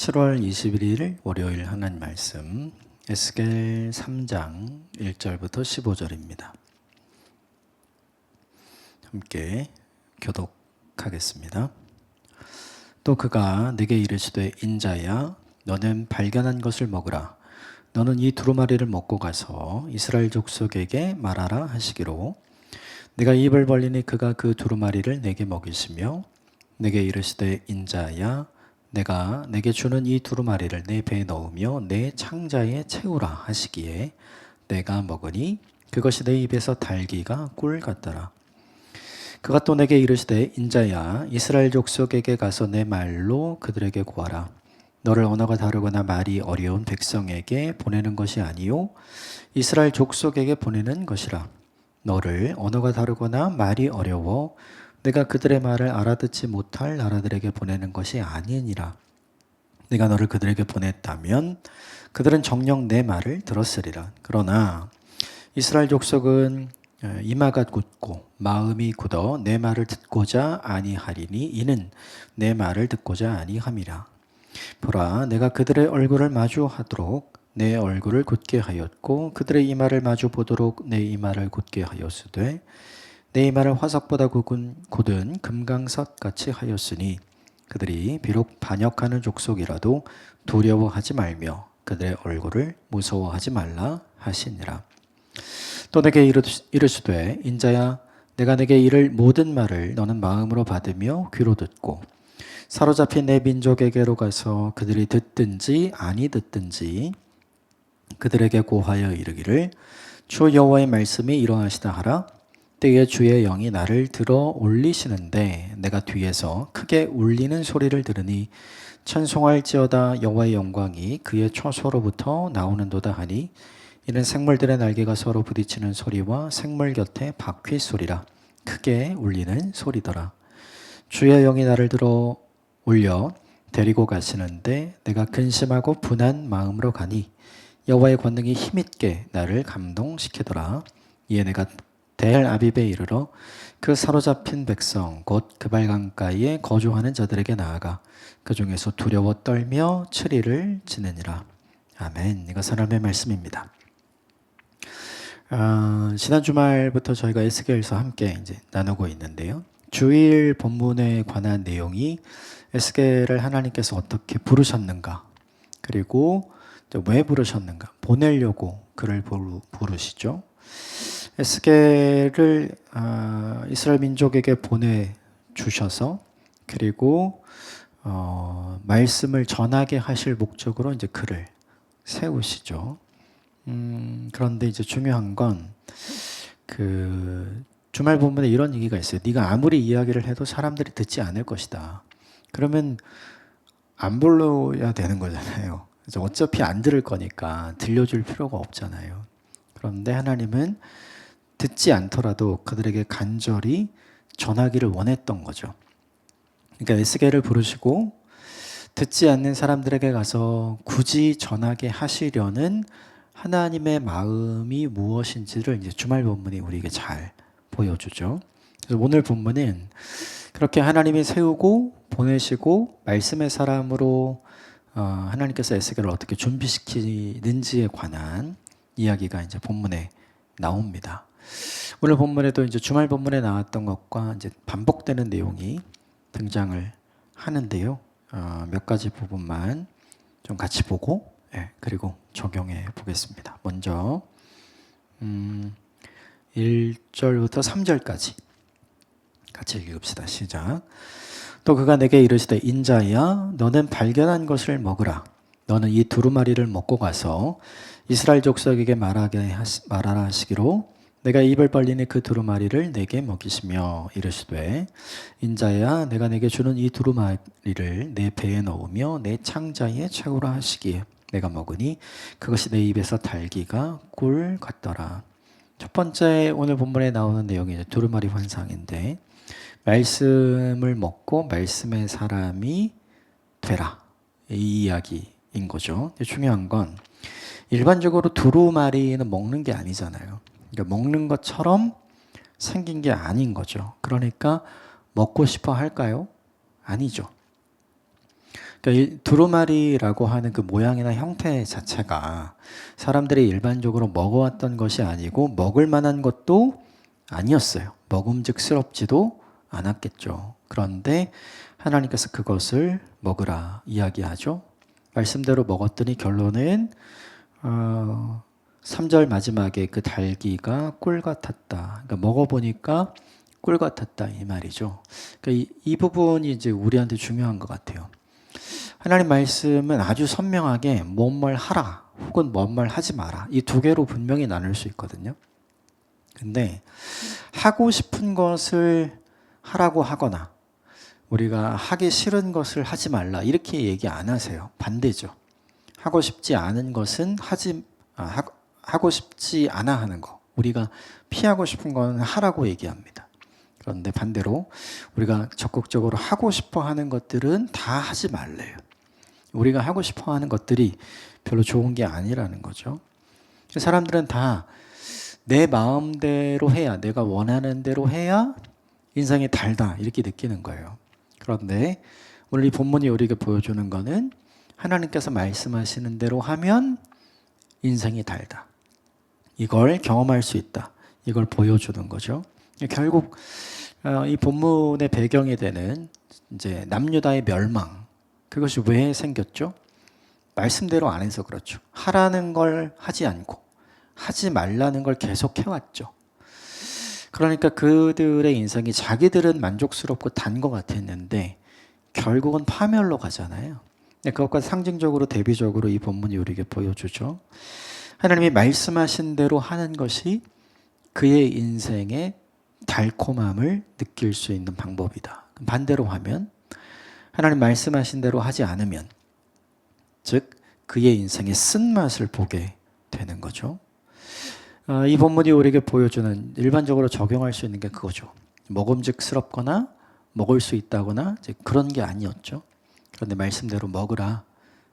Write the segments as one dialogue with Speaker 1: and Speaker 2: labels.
Speaker 1: 7월 21일 월요일 하나님 말씀 에스겔 3장 1절부터 15절입니다. 함께 교독하겠습니다. 또 그가 내게 이르시되 인자야 너는 발견한 것을 먹으라 너는 이 두루마리를 먹고 가서 이스라엘 족속에게 말하라 하시기로 내가 입을 벌리니 그가 그 두루마리를 내게 먹이시며 내게 이르시되 인자야 내가 내게 주는 이 두루마리를 내 배에 넣으며 내 창자에 채우라 하시기에 내가 먹으니 그것이 내 입에서 달기가 꿀 같더라. 그가 또 내게 이르시되 인자야 이스라엘 족속에게 가서 내 말로 그들에게 구하라. 너를 언어가 다르거나 말이 어려운 백성에게 보내는 것이 아니요 이스라엘 족속에게 보내는 것이라. 너를 언어가 다르거나 말이 어려워 내가 그들의 말을 알아듣지 못할 나라들에게 보내는 것이 아니니라. 내가 너를 그들에게 보냈다면 그들은 정녕 내 말을 들었으리라. 그러나 이스라엘 족속은 어, 이마가 굳고 마음이 굳어 내 말을 듣고자 아니하리니 이는 내 말을 듣고자 아니함이라. 보라 내가 그들의 얼굴을 마주하도록 내 얼굴을 굳게 하였고 그들의 이마를 마주 보도록 내 이마를 굳게 하였으되 내 이마를 화석보다 굳은, 굳은 금강석 같이 하였으니 그들이 비록 반역하는 족속이라도 두려워하지 말며 그들의 얼굴을 무서워하지 말라 하시니라. 또 내게 이르- 이르시되 인자야 내가 내게 이를 모든 말을 너는 마음으로 받으며 귀로 듣고 사로잡힌 내 민족에게로 가서 그들이 듣든지 아니 듣든지 그들에게 고하여 이르기를 주 여호와의 말씀이 이러하시다 하라 때에 주의 영이 나를 들어 올리시는데 내가 뒤에서 크게 울리는 소리를 들으니 천송할지어다 여호와의 영광이 그의 처소로부터 나오는도다 하니 이는 생물들의 날개가 서로 부딪히는 소리와 생물 곁에 바퀴 소리라. 크게 울리는 소리더라. 주의 영이 나를 들어 올려 데리고 가시는데 내가 근심하고 분한 마음으로 가니 여호와의 권능이 힘있게 나를 감동시키더라. 이에 내가 델 아비베 이르러 그 사로잡힌 백성 곧 그발 강가에 거주하는 자들에게 나아가 그 중에서 두려워 떨며 추리를 지내니라 아멘 이거 하나님의 말씀입니다. 아, 지난 주말부터 저희가 에스겔서 함께 이제 나누고 있는데요. 주일 본문에 관한 내용이 에스겔을 하나님께서 어떻게 부르셨는가, 그리고 왜 부르셨는가, 보내려고 그를 부르, 부르시죠. 에스겔을 아, 이스라엘 민족에게 보내 주셔서 그리고 어, 말씀을 전하게 하실 목적으로 이제 그를 세우시죠. 음, 그런데 이제 중요한 건 그 주말 본문에 이런 얘기가 있어요. 네가 아무리 이야기를 해도 사람들이 듣지 않을 것이다. 그러면 안 불러야 되는 거잖아요. 어차피 안 들을 거니까 들려줄 필요가 없잖아요. 그런데 하나님은 듣지 않더라도 그들에게 간절히 전하기를 원했던 거죠. 그러니까 에스겔을 부르시고 듣지 않는 사람들에게 가서 굳이 전하게 하시려는 하나님의 마음이 무엇인지를 이제 주말 본문이 우리에게 잘 보여주죠. 그래서 오늘 본문은 그렇게 하나님이 세우고 보내시고 말씀의 사람으로 어, 하나님께서 에스겔을 어떻게 준비시키는지에 관한 이야기가 이제 본문에 나옵니다. 오늘 본문에도 이제 주말 본문에 나왔던 것과 이제 반복되는 내용이 등장을 하는데요. 어, 몇 가지 부분만 좀 같이 보고 예, 그리고 적용해 보겠습니다. 먼저 음, 1절부터 3절까지 같이 읽읍시다. 시작. 또 그가 내게 이르시되 인자야 너는 발견한 것을 먹으라. 너는 이 두루마리를 먹고 가서 이스라엘 족속에게 말하게 하시, 말하라 하시기로 내가 입을 벌리니 그 두루마리를 내게 먹이시며 이르시되 인자야 내가 내게 주는 이 두루마리를 내 배에 넣으며 내 창자에 채우라 하시기에 내가 먹으니 그것이 내 입에서 달기가 꿀 같더라. 첫 번째 오늘 본문에 나오는 내용이 두루마리 환상인데 말씀을 먹고 말씀의 사람이 되라 이 이야기인 거죠. 중요한 건 일반적으로 두루마리는 먹는 게 아니잖아요. 그러니까 먹는 것처럼 생긴 게 아닌 거죠. 그러니까 먹고 싶어 할까요? 아니죠. 그러니까 이 두루마리라고 하는 그 모양이나 형태 자체가 사람들이 일반적으로 먹어왔던 것이 아니고 먹을 만한 것도 아니었어요. 먹음직스럽지도 않았겠죠. 그런데 하나님께서 그것을 먹으라 이야기하죠. 말씀대로 먹었더니 결론은 어, 3절 마지막에 그 달기가 꿀 같았다. 그러니까 먹어보니까 꿀 같았다 이 말이죠. 그러니까 이, 이 부분이 이제 우리한테 중요한 것 같아요. 하나님 말씀은 아주 선명하게 뭔말 하라 혹은 뭔말 하지 마라 이 두 개로 분명히 나눌 수 있거든요. 근데 하고 싶은 것을 하라고 하거나 우리가 하기 싫은 것을 하지 말라 이렇게 얘기 안 하세요. 반대죠. 하고 싶지 않은 것은 하지 아, 하, 하고 싶지 않아 하는 거. 우리가 피하고 싶은 건 하라고 얘기합니다. 그런데 반대로 우리가 적극적으로 하고 싶어 하는 것들은 다 하지 말래요. 우리가 하고 싶어 하는 것들이 별로 좋은 게 아니라는 거죠. 사람들은 다 내 마음대로 해야, 내가 원하는 대로 해야 인생이 달다. 이렇게 느끼는 거예요. 그런데 오늘 이 본문이 우리에게 보여주는 거는 하나님께서 말씀하시는 대로 하면 인생이 달다. 이걸 경험할 수 있다. 이걸 보여주는 거죠. 결국 어, 이 본문의 배경이 되는 이제 남유다의 멸망 그것이 왜 생겼죠? 말씀대로 안 해서 그렇죠. 하라는 걸 하지 않고 하지 말라는 걸 계속 해왔죠. 그러니까 그들의 인생이 자기들은 만족스럽고 단 것 같았는데 결국은 파멸로 가잖아요. 네, 그것과 상징적으로 대비적으로 이 본문이 우리에게 보여주죠. 하나님이 말씀하신 대로 하는 것이 그의 인생의 달콤함을 느낄 수 있는 방법이다. 반대로 하면 하나님 말씀하신 대로 하지 않으면 즉 그의 인생의 쓴맛을 보게 되는 거죠. 어, 이 본문이 우리에게 보여주는 일반적으로 적용할 수 있는 게 그거죠. 먹음직스럽거나 먹을 수 있다거나 그런 게 아니었죠. 그런데 말씀대로 먹으라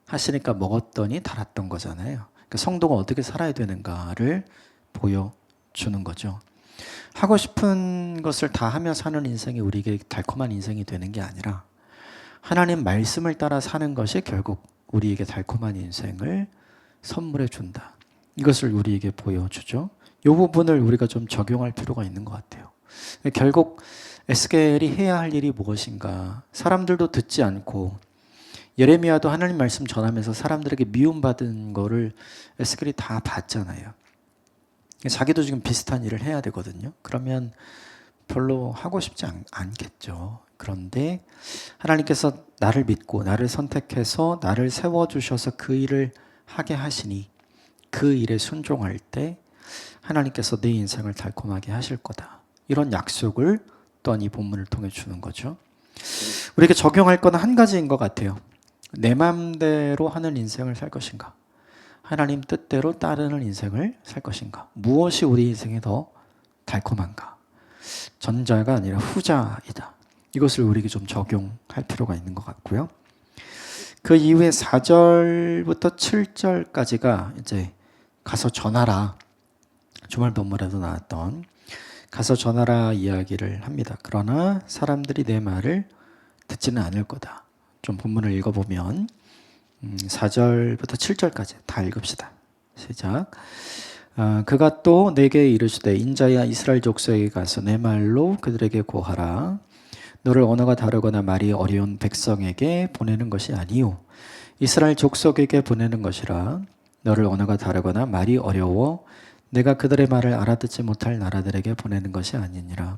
Speaker 1: 하시니까 먹었더니 달았던 거잖아요. 그러니까 성도가 어떻게 살아야 되는가를 보여주는 거죠. 하고 싶은 것을 다 하며 사는 인생이 우리에게 달콤한 인생이 되는 게 아니라 하나님 말씀을 따라 사는 것이 결국 우리에게 달콤한 인생을 선물해 준다. 이것을 우리에게 보여주죠. 이 부분을 우리가 좀 적용할 필요가 있는 것 같아요. 결국 에스겔이 해야 할 일이 무엇인가? 사람들도 듣지 않고 예레미야도 하나님 말씀 전하면서 사람들에게 미움받은 거를 에스겔이 다 봤잖아요. 자기도 지금 비슷한 일을 해야 되거든요. 그러면 별로 하고 싶지 않, 않겠죠. 그런데 하나님께서 나를 믿고 나를 선택해서 나를 세워주셔서 그 일을 하게 하시니 그 일에 순종할 때 하나님께서 내 인생을 달콤하게 하실 거다. 이런 약속을 또한 이 본문을 통해 주는 거죠. 우리에게 적용할 건 한 가지인 것 같아요. 내 마음대로 하는 인생을 살 것인가? 하나님 뜻대로 따르는 인생을 살 것인가? 무엇이 우리 인생에 더 달콤한가? 전자가 아니라 후자이다. 이것을 우리에게 좀 적용할 필요가 있는 것 같고요. 그 이후에 4절부터 7절까지가 이제 가서 전하라. 주말 본문에도 나왔던 가서 전하라 이야기를 합니다. 그러나 사람들이 내 말을 듣지는 않을 거다. 좀 본문을 읽어보면 4절부터 음, 7절까지 다 읽읍시다. 시작. 아, 그가 또 내게 이르시되 인자야 이스라엘 족속에 가서 내 말로 그들에게 고하라. 너를 언어가 다르거나 말이 어려운 백성에게 보내는 것이 아니요 이스라엘 족속에게 보내는 것이라. 너를 언어가 다르거나 말이 어려워 내가 그들의 말을 알아듣지 못할 나라들에게 보내는 것이 아니니라.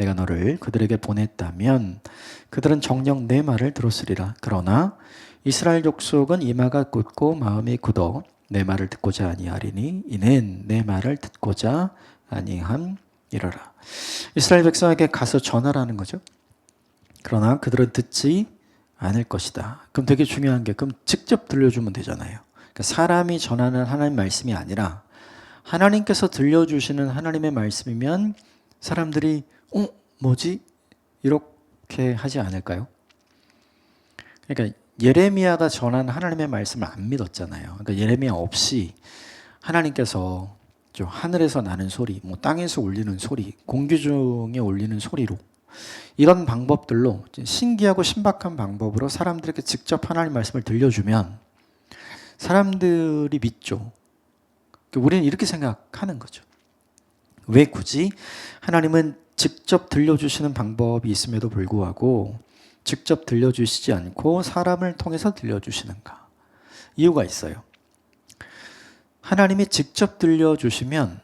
Speaker 1: 내가 너를 그들에게 보냈다면 그들은 정녕 내 말을 들었으리라. 그러나 이스라엘 족속은 이마가 굳고 마음이 굳어 내 말을 듣고자 아니하리니 이는 내 말을 듣고자 아니함 이러라. 이스라엘 백성에게 가서 전하라는 거죠. 그러나 그들은 듣지 않을 것이다. 그럼 되게 중요한 게 그럼 직접 들려주면 되잖아요. 그러니까 사람이 전하는 하나님 말씀이 아니라 하나님께서 들려주시는 하나님의 말씀이면 사람들이 어 뭐지 이렇게 하지 않을까요? 그러니까 예레미야가 전한 하나님의 말씀을 안 믿었잖아요. 그러니까 예레미야 없이 하나님께서 좀 하늘에서 나는 소리, 뭐 땅에서 울리는 소리, 공기 중에 울리는 소리로 이런 방법들로 신기하고 신박한 방법으로 사람들에게 직접 하나님 말씀을 들려주면 사람들이 믿죠. 우리는 이렇게 생각하는 거죠. 왜 굳이 하나님은 직접 들려주시는 방법이 있음에도 불구하고 직접 들려주시지 않고 사람을 통해서 들려주시는가? 이유가 있어요. 하나님이 직접 들려주시면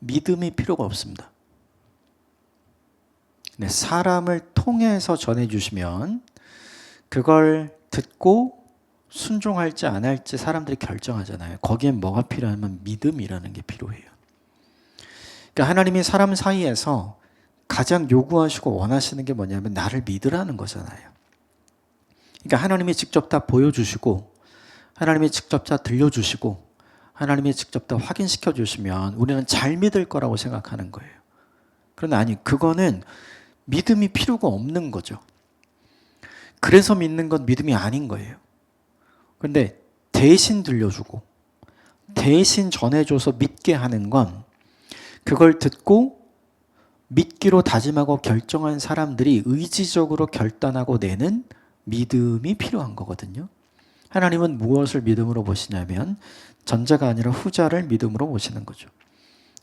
Speaker 1: 믿음이 필요가 없습니다. 네, 사람을 통해서 전해주시면 그걸 듣고 순종할지 안 할지 사람들이 결정하잖아요. 거기엔 뭐가 필요하면 믿음이라는 게 필요해요. 그러니까 하나님이 사람 사이에서 가장 요구하시고 원하시는 게 뭐냐면 나를 믿으라는 거잖아요. 그러니까 하나님이 직접 다 보여주시고 하나님이 직접 다 들려주시고 하나님이 직접 다 확인시켜 주시면 우리는 잘 믿을 거라고 생각하는 거예요. 그런데 아니 그거는 믿음이 필요가 없는 거죠. 그래서 믿는 건 믿음이 아닌 거예요. 근데 대신 들려주고 대신 전해줘서 믿게 하는 건 그걸 듣고 믿기로 다짐하고 결정한 사람들이 의지적으로 결단하고 내는 믿음이 필요한 거거든요. 하나님은 무엇을 믿음으로 보시냐면 전자가 아니라 후자를 믿음으로 보시는 거죠.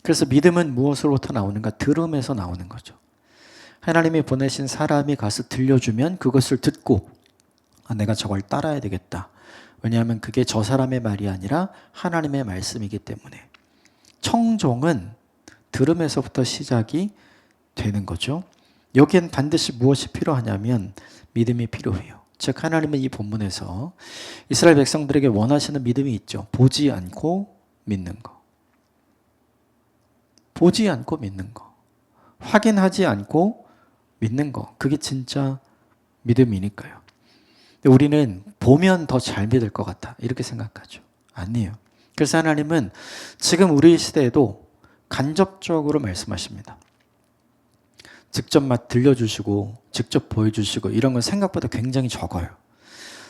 Speaker 1: 그래서 믿음은 무엇으로부터 나오는가? 들음에서 나오는 거죠. 하나님이 보내신 사람이 가서 들려주면 그것을 듣고 아, 내가 저걸 따라야 되겠다. 왜냐하면 그게 저 사람의 말이 아니라 하나님의 말씀이기 때문에 청종은 들음에서부터 시작이 되는 거죠. 여기엔 반드시 무엇이 필요하냐면 믿음이 필요해요. 즉 하나님은 이 본문에서 이스라엘 백성들에게 원하시는 믿음이 있죠. 보지 않고 믿는 거. 보지 않고 믿는 거. 확인하지 않고 믿는 거. 그게 진짜 믿음이니까요. 우리는 보면 더 잘 믿을 것 같아. 이렇게 생각하죠. 아니에요. 그래서 하나님은 지금 우리 시대에도 간접적으로 말씀하십니다. 직접 맛 들려주시고 직접 보여주시고 이런 건 생각보다 굉장히 적어요.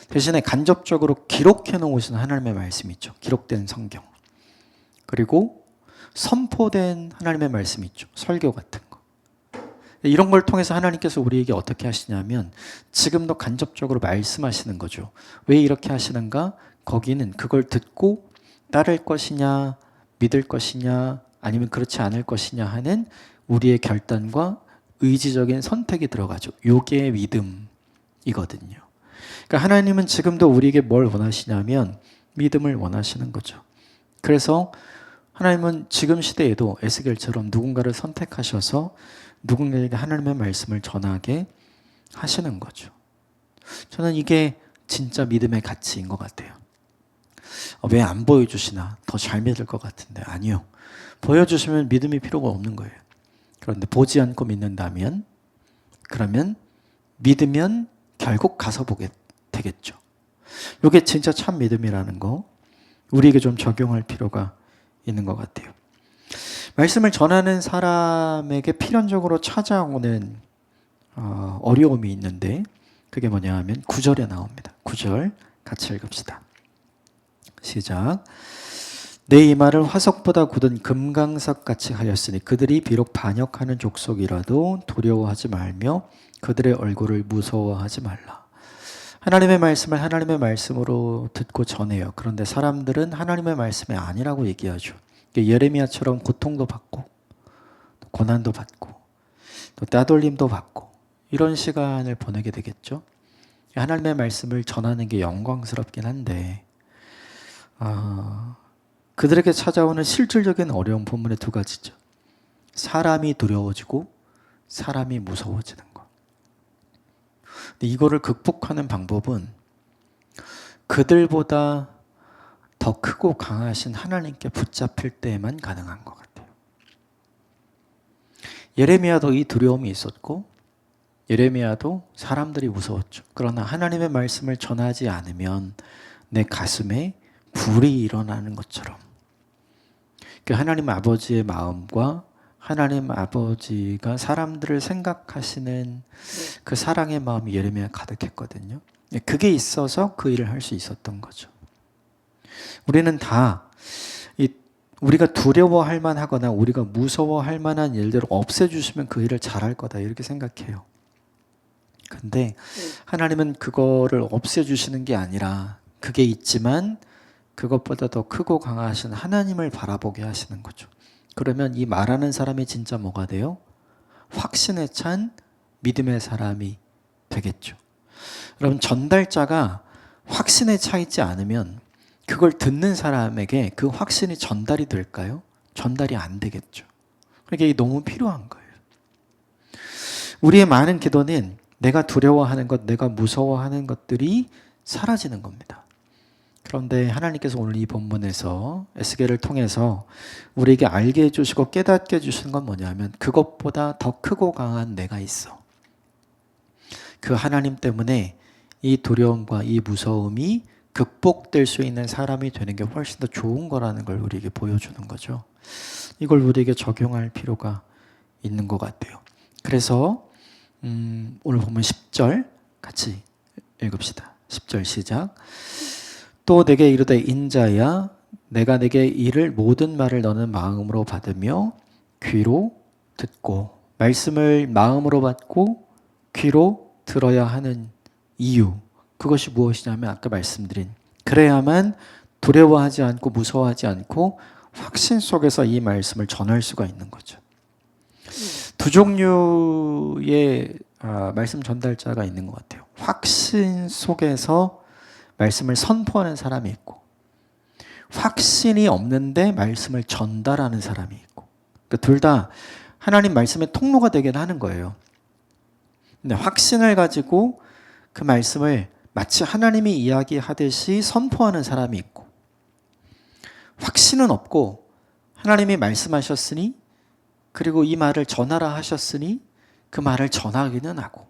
Speaker 1: 대신에 간접적으로 기록해 놓으신 하나님의 말씀이 있죠. 기록된 성경. 그리고 선포된 하나님의 말씀이 있죠. 설교 같은 거. 이런 걸 통해서 하나님께서 우리에게 어떻게 하시냐면 지금도 간접적으로 말씀하시는 거죠. 왜 이렇게 하시는가? 거기는 그걸 듣고 따를 것이냐, 믿을 것이냐, 아니면 그렇지 않을 것이냐 하는 우리의 결단과 의지적인 선택이 들어가죠. 요게 믿음이거든요. 그러니까 하나님은 지금도 우리에게 뭘 원하시냐면 믿음을 원하시는 거죠. 그래서 하나님은 지금 시대에도 에스겔처럼 누군가를 선택하셔서 누군가에게 하나님의 말씀을 전하게 하시는 거죠. 저는 이게 진짜 믿음의 가치인 것 같아요. 어, 왜안 보여주시나? 더 잘 믿을 것 같은데. 아니요. 보여주시면 믿음이 필요가 없는 거예요. 그런데 보지 않고 믿는다면 그러면 믿으면 결국 가서 보게 되겠죠. 이게 진짜 참 믿음이라는 거 우리에게 좀 적용할 필요가 있는 것 같아요. 말씀을 전하는 사람에게 필연적으로 찾아오는 어, 어려움이 있는데 그게 뭐냐 하면 9절에 나옵니다. 9절 같이 읽읍시다. 시작. 내 이마를 화석보다 굳은 금강석 같이 하였으니 그들이 비록 반역하는 족속이라도 두려워하지 말며 그들의 얼굴을 무서워하지 말라. 하나님의 말씀을 하나님의 말씀으로 듣고 전해요. 그런데 사람들은 하나님의 말씀이 아니라고 얘기하죠. 예레미야처럼 고통도 받고 고난도 받고 또 따돌림도 받고 이런 시간을 보내게 되겠죠. 하나님의 말씀을 전하는 게 영광스럽긴 한데 어, 그들에게 찾아오는 실질적인 어려운 본문의 두 가지죠. 사람이 두려워지고 사람이 무서워지는 것. 이거를 극복하는 방법은 그들보다 더 크고 강하신 하나님께 붙잡힐 때에만 가능한 것 같아요. 예레미야도 이 두려움이 있었고 예레미야도 사람들이 무서웠죠. 그러나 하나님의 말씀을 전하지 않으면 내 가슴에 불이 일어나는 것처럼 그 하나님 아버지의 마음과 하나님 아버지가 사람들을 생각하시는 그 사랑의 마음이 예레미야 가득했거든요. 그게 있어서 그 일을 할 수 있었던 거죠. 우리는 다 우리가 두려워할 만하거나 우리가 무서워할 만한 일들을 없애주시면 그 일을 잘할 거다 이렇게 생각해요. 근데 하나님은 그거를 없애주시는 게 아니라 그게 있지만 그것보다 더 크고 강하신 하나님을 바라보게 하시는 거죠. 그러면 이 말하는 사람이 진짜 뭐가 돼요? 확신에 찬 믿음의 사람이 되겠죠. 여러분 전달자가 확신에 차 있지 않으면 그걸 듣는 사람에게 그 확신이 전달이 될까요? 전달이 안 되겠죠. 그러니까 너무 필요한 거예요. 우리의 많은 기도는 내가 두려워하는 것, 내가 무서워하는 것들이 사라지는 겁니다. 그런데 하나님께서 오늘 이 본문에서 에스겔을 통해서 우리에게 알게 해주시고 깨닫게 해주시는 건 뭐냐면 그것보다 더 크고 강한 내가 있어. 그 하나님 때문에 이 두려움과 이 무서움이 극복될 수 있는 사람이 되는 게 훨씬 더 좋은 거라는 걸 우리에게 보여주는 거죠. 이걸 우리에게 적용할 필요가 있는 것 같아요. 그래서 음, 오늘 보면 10절 같이 읽읍시다. 10절 시작. 또 내게 이르되 인자야 내가 내게 이를 모든 말을 너는 마음으로 받으며 귀로 듣고 말씀을 마음으로 받고 귀로 들어야 하는 이유 그것이 무엇이냐면 아까 말씀드린 그래야만 두려워하지 않고 무서워하지 않고 확신 속에서 이 말씀을 전할 수가 있는 거죠. 두 종류의 아, 말씀 전달자가 있는 것 같아요. 확신 속에서 말씀을 선포하는 사람이 있고, 확신이 없는데 말씀을 전달하는 사람이 있고, 그러니까 둘다 하나님 말씀의 통로가 되긴 하는 거예요. 근데 확신을 가지고 그 말씀을 마치 하나님이 이야기하듯이 선포하는 사람이 있고, 확신은 없고 하나님이 말씀하셨으니 그리고 이 말을 전하라 하셨으니 그 말을 전하기는 하고.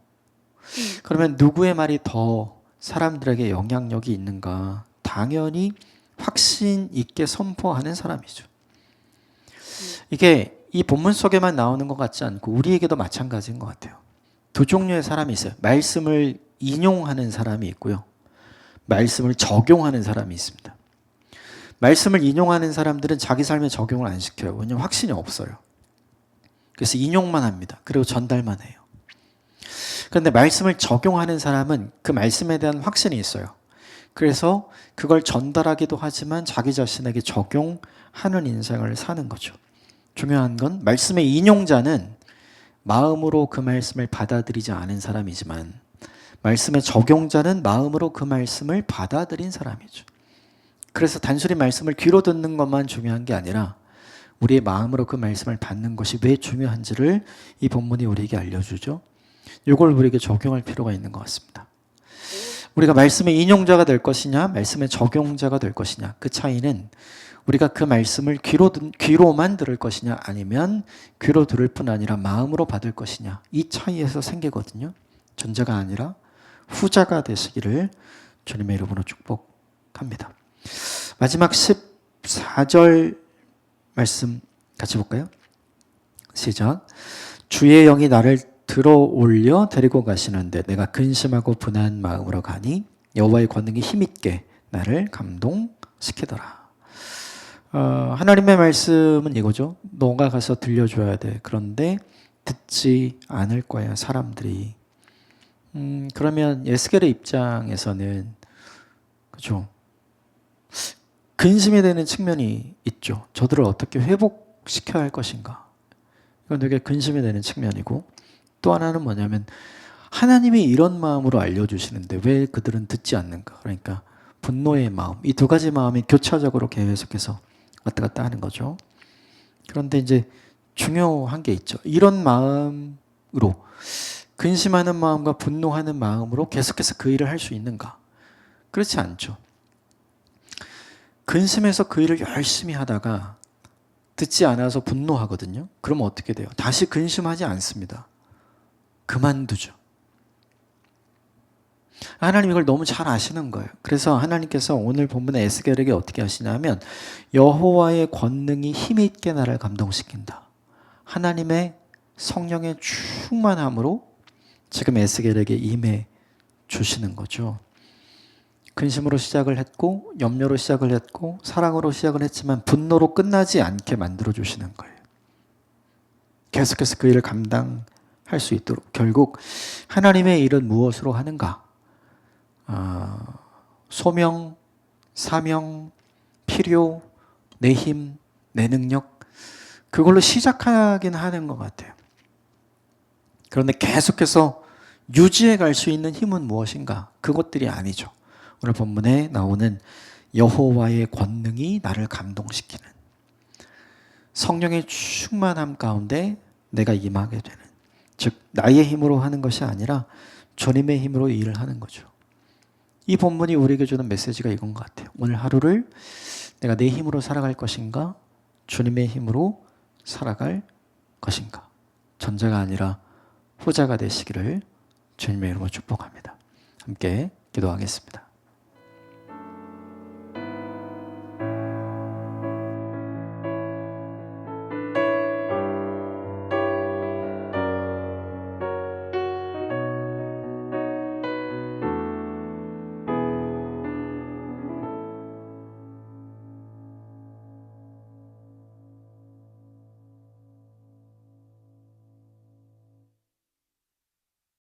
Speaker 1: 그러면 누구의 말이 더 사람들에게 영향력이 있는가? 당연히 확신 있게 선포하는 사람이죠. 이게 이 본문 속에만 나오는 것 같지 않고 우리에게도 마찬가지인 것 같아요. 두 종류의 사람이 있어요. 말씀을 인용하는 사람이 있고요. 말씀을 적용하는 사람이 있습니다. 말씀을 인용하는 사람들은 자기 삶에 적용을 안 시켜요. 왜냐하면 확신이 없어요. 그래서 인용만 합니다. 그리고 전달만 해요. 그런데 말씀을 적용하는 사람은 그 말씀에 대한 확신이 있어요. 그래서 그걸 전달하기도 하지만 자기 자신에게 적용하는 인생을 사는 거죠. 중요한 건 말씀의 인용자는 마음으로 그 말씀을 받아들이지 않은 사람이지만 말씀의 적용자는 마음으로 그 말씀을 받아들인 사람이죠. 그래서 단순히 말씀을 귀로 듣는 것만 중요한 게 아니라 우리의 마음으로 그 말씀을 받는 것이 왜 중요한지를 이 본문이 우리에게 알려주죠. 이걸 우리에게 적용할 필요가 있는 것 같습니다. 우리가 말씀의 인용자가 될 것이냐, 말씀의 적용자가 될 것이냐, 그 차이는 우리가 그 말씀을 귀로, 귀로만 들을 것이냐, 아니면 귀로 들을 뿐 아니라 마음으로 받을 것이냐, 이 차이에서 생기거든요. 전자가 아니라 후자가 되시기를 주님의 이름으로 축복합니다. 마지막 14절 말씀 같이 볼까요? 시작. 주의 영이 나를 들어 올려 데리고 가시는데 내가 근심하고 분한 마음으로 가니 여호와의 권능이 힘있게 나를 감동시키더라. 어, 하나님의 말씀은 이거죠. 너가 가서 들려줘야 돼. 그런데 듣지 않을 거야 사람들이. 음, 그러면 예스겔의 입장에서는 그죠. 근심이 되는 측면이 있죠. 저들을 어떻게 회복시켜야 할 것인가. 이건 되게 근심이 되는 측면이고 또 하나는 뭐냐면 하나님이 이런 마음으로 알려주시는데 왜 그들은 듣지 않는가. 그러니까 분노의 마음. 이 두 가지 마음이 교차적으로 계속해서 왔다 갔다 하는 거죠. 그런데 이제 중요한 게 있죠. 이런 마음으로 근심하는 마음과 분노하는 마음으로 계속해서 그 일을 할 수 있는가? 그렇지 않죠. 근심해서 그 일을 열심히 하다가 듣지 않아서 분노하거든요. 그러면 어떻게 돼요? 다시 근심하지 않습니다. 그만두죠. 하나님 이걸 너무 잘 아시는 거예요. 그래서 하나님께서 오늘 본문의 에스겔에게 어떻게 하시냐면 여호와의 권능이 힘 있게 나를 감동시킨다. 하나님의 성령의 충만함으로 지금 에스겔에게 임해 주시는 거죠. 근심으로 시작을 했고 염려로 시작을 했고 사랑으로 시작을 했지만 분노로 끝나지 않게 만들어 주시는 거예요. 계속해서 그 일을 감당할 할 수 있도록 결국 하나님의 일은 무엇으로 하는가? 아, 소명, 사명, 필요, 내 힘, 내 능력 그걸로 시작하긴 하는 것 같아요. 그런데 계속해서 유지해 갈 수 있는 힘은 무엇인가? 그것들이 아니죠. 오늘 본문에 나오는 여호와의 권능이 나를 감동시키는 성령의 충만함 가운데 내가 임하게 되는 즉 나의 힘으로 하는 것이 아니라 주님의 힘으로 일을 하는 거죠. 이 본문이 우리에게 주는 메시지가 이건 것 같아요. 오늘 하루를 내가 내 힘으로 살아갈 것인가? 주님의 힘으로 살아갈 것인가? 전자가 아니라 후자가 되시기를 주님의 이름으로 축복합니다. 함께 기도하겠습니다.